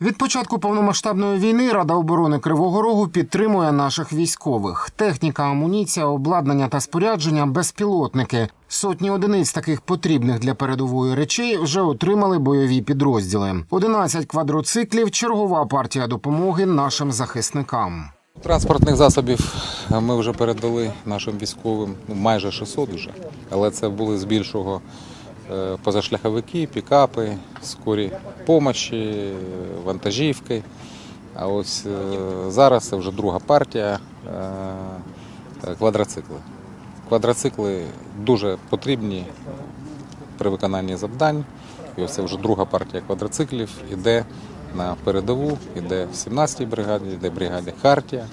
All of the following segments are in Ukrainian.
Від початку повномасштабної війни Рада оборони Кривого Рогу підтримує наших військових. Техніка, амуніція, обладнання та спорядження, безпілотники. Сотні одиниць таких потрібних для передової речей вже отримали бойові підрозділи. 11 квадроциклів чергова партія допомоги нашим захисникам. Транспортних засобів ми вже передали нашим військовим майже 600 вже, але це були збільшого е, позашляховики, пікапи, скорі помощі, вантажівки. А ось е, зараз це вже друга партія е, квадроцикли. Квадроцикли дуже потрібні при виконанні завдань. І ось це вже друга партія квадроциклів іде на передову, іде в 17-й бригаді, іде бригаді Хартія.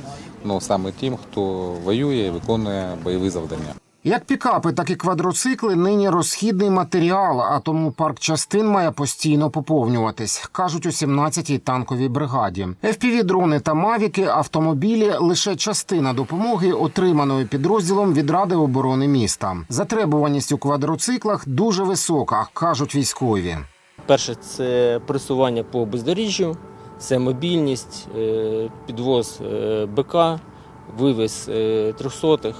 Ну саме тим, хто воює і виконує бойові завдання. Як пікапи, так і квадроцикли нині розхідний матеріал, а тому парк частин має постійно поповнюватись, кажуть у 17-й танковій бригаді. FPV-дрони та мавіки, автомобілі лише частина допомоги, отриманої підрозділом від Ради оборони міста. Затребуваність у квадроциклах дуже висока, кажуть військові. Перше це пресування по бездоріжжю, це мобільність, е, підвоз е, БК, вивіз е, трьохсотих.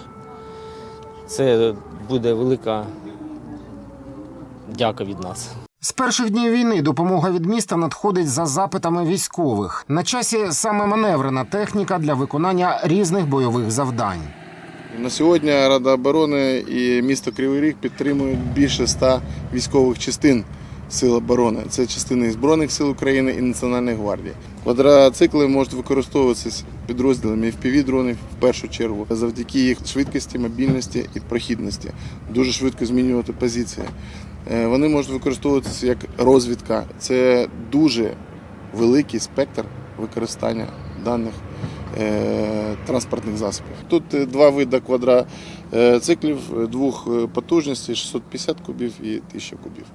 Це буде велика дяка від нас. З перших днів війни допомога від міста надходить за запитами військових. На часі саме маневрена техніка для виконання різних бойових завдань. На сьогодні Рада оборони і місто Кривий Ріг підтримують більше ста військових частин Сил оборони. Це частини Збройних сил України і Національної гвардії. Квадроцикли можуть використовуватися підрозділами FPV-дронів в першу чергу завдяки їх швидкості, мобільності і прохідності. Дуже швидко змінювати позиції. Е, Вони можуть використовуватися як розвідка. Це дуже великий спектр використання даних транспортних засобів. Тут е, два види квадроциклів, е, двох е, потужностей 650 кубів і 1000 кубів.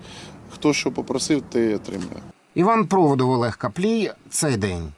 Хто що попросив, те отримує. Іван проводив Олег Каплій. Цей день.